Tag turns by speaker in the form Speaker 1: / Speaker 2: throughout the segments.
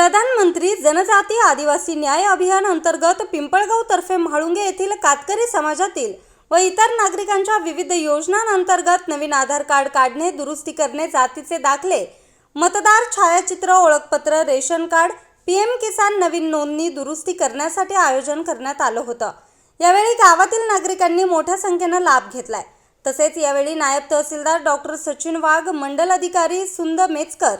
Speaker 1: प्रधानमंत्री जनजाती आदिवासी न्याय अभियान अंतर्गत पिंपळगाव तर्फे म्हाळुंगे येथील कातकरी समाजातील व इतर नागरिकांच्या विविध योजनांअंतर्गत नवीन आधार कार्ड काढणे दुरुस्ती करणे जातीचे दाखले मतदार छायाचित्र ओळखपत्र रेशन कार्ड पीएम किसान नवीन नोंदणी दुरुस्ती करण्यासाठी आयोजन करण्यात आलं होतं. यावेळी गावातील नागरिकांनी मोठ्या संख्येनं लाभ घेतलाय. तसेच यावेळी नायब तहसीलदार डॉक्टर सचिन वाघ मंडल अधिकारी सुंद मेचकर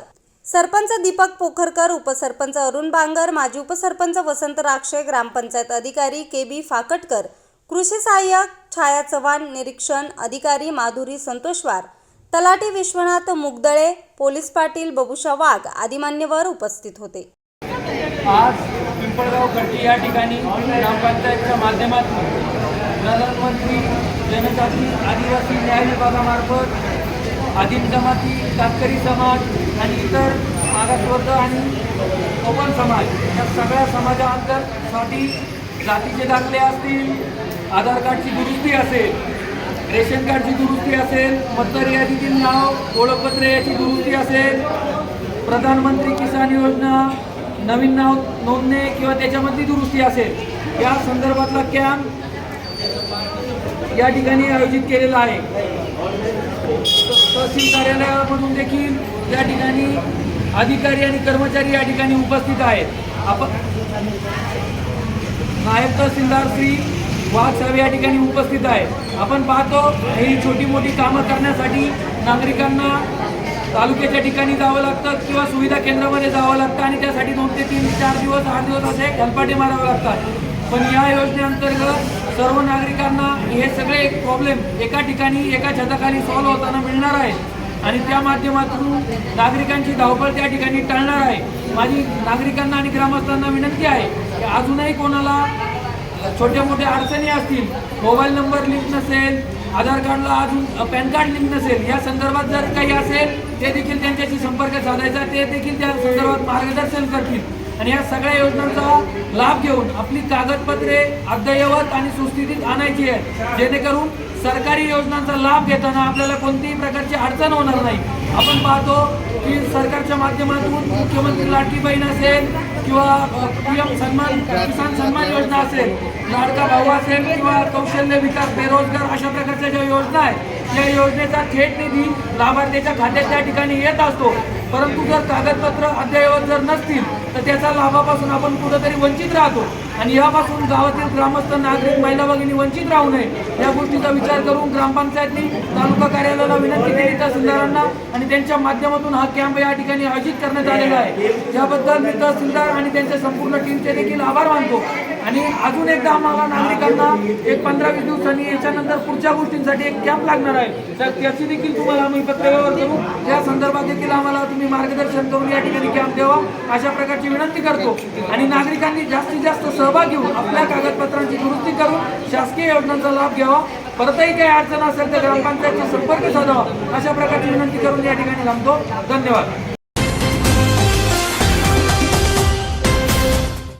Speaker 1: सरपंच दीपक पोखरकर उपसरपंच अरुण बांगर माजी उपसरपंच वसंत राक्षे ग्रामपंचायत अधिकारी के बी फाकटकर कृषी सहाय्यक छाया चव्हाण निरीक्षण अधिकारी माधुरी संतोषवार तलाठी विश्वनाथ मुगदळे पोलीस पाटील बबुशा वाघ आदी मान्यवर उपस्थित होते.
Speaker 2: आज पिंपळगाव खडकी या ठिकाणी ग्रामपंचायतच्या माध्यमातून प्रधानमंत्री जनजाती आदिवासी न्याय विभागामार्फत आदिम जमाती कातकरी समाज आणि इतर मागासवर्ग आणि कोकण समाज या सगळ्या समाजाअंतरसाठी जातीचे दाखले असतील आधार कार्डची दुरुस्ती असेल रेशन कार्डची दुरुस्ती असेल मतदार यादीतील नाव ओळखपत्र याची दुरुस्ती असेल प्रधानमंत्री किसान योजना नवीन नाव नोंदणे किंवा त्याच्यामधली दुरुस्ती असेल या संदर्भातला कॅम्प या ठिकाणी आयोजित केलेला आहे. तहसील कार्यालयामधून देखील या ठिकाणी अधिकारी आणि कर्मचारी या ठिकाणी उपस्थित आहेत. आपण नायब तहसीलदार श्री वाघ साहेब या ठिकाणी उपस्थित आहेत. आपण पाहतो ही छोटी मोठी कामं करण्यासाठी नागरिकांना तालुक्याच्या ठिकाणी जावं लागतं किंवा सुविधा केंद्रामध्ये जावं लागतं आणि त्यासाठी दोन ते तीन चार दिवस आठ दिवस असे हेलपाटे मारावे लागतात. पण या योजनेअंतर्गत सर्व नागरिकांना हे सगळे प्रॉब्लेम एका ठिकाणी एका छताखाली सॉल्व्ह होताना मिळणार आहे. आणि त्या माध्यमातून नागरिकांची धावपळ त्या ठिकाणी टळणार आहे. माझी नागरिकांना आणि ग्रामस्थांना विनंती आहे की अजूनही कोणाला छोट्या मोठ्या अडचणी असतील मोबाईल नंबर लिंक नसेल आधार कार्डला अजून पॅन कार्ड लिंक नसेल या संदर्भात जर काही असेल ते देखील त्यांच्याशी संपर्क साधायचा ते देखील त्या संदर्भात मार्गदर्शन करतील. आणि या सगळ्या योजनांचा लाभ घेऊन आपली कागदपत्रे अद्ययावत आणि सुस्थितीत आणायची आहे जेणेकरून सरकारी योजनांचा लाभ घेताना आपल्याला कोणतीही प्रकारची अडचण होणार नाही. आपण पाहतो की सरकारच्या माध्यमातून मुख्यमंत्री लाडकी बहीण असेल किंवा पी एम सन्मान किसान सन्मान योजना असेल लाडका भाऊ असेल किंवा कौशल्य विकास बेरोजगार अशा प्रकारच्या ज्या योजना आहेत त्या योजनेचा थेट निधी लाभार्थ्याच्या खात्यात त्या ठिकाणी येत असतो. परंतु जर कागदपत्र अद्ययावत जर नसतील तर त्याच्या लाभापासून आपण कुठंतरी वंचित राहतो. आणि यापासून गावातील ग्रामस्थ नागरिक महिला भगिनी वंचित राहू नये. या गोष्टीचा विचार करून ग्रामपंचायतनी तालुका कार्यालयाला विनंती केली तहसीलदारांना आणि त्यांच्या माध्यमातून हा कॅम्प या ठिकाणी आयोजित करण्यात आलेला आहे. याबद्दल मी तहसीलदार आणि त्यांच्या संपूर्ण टीमचे देखील आभार मानतो. आणि अजून एकदा आम्हाला नागरिकांना एक पंधरा वीस दिवसांनी याच्यानंतर पुढच्या गोष्टींसाठी एक कॅम्प लागणार आहे. तर त्याची देखील तुम्हाला आम्ही पत्रव्यवहार करू. त्या संदर्भात देखील आम्हाला तुम्ही मार्गदर्शन करून या ठिकाणी कॅम्प द्यावा. अशा प्रकारची विनंती करतो. आणि नागरिकांनी जास्तीत जास्त सहभाग घेऊन आपल्या कागदपत्रांची दुरुस्ती करून शासकीय योजनांचा लाभ घ्यावा. परतही काही अडचण असेल तर ग्रामपंचायतचा संपर्क साधावा. अशा प्रकारची विनंती करून या ठिकाणी थांबतो. धन्यवाद.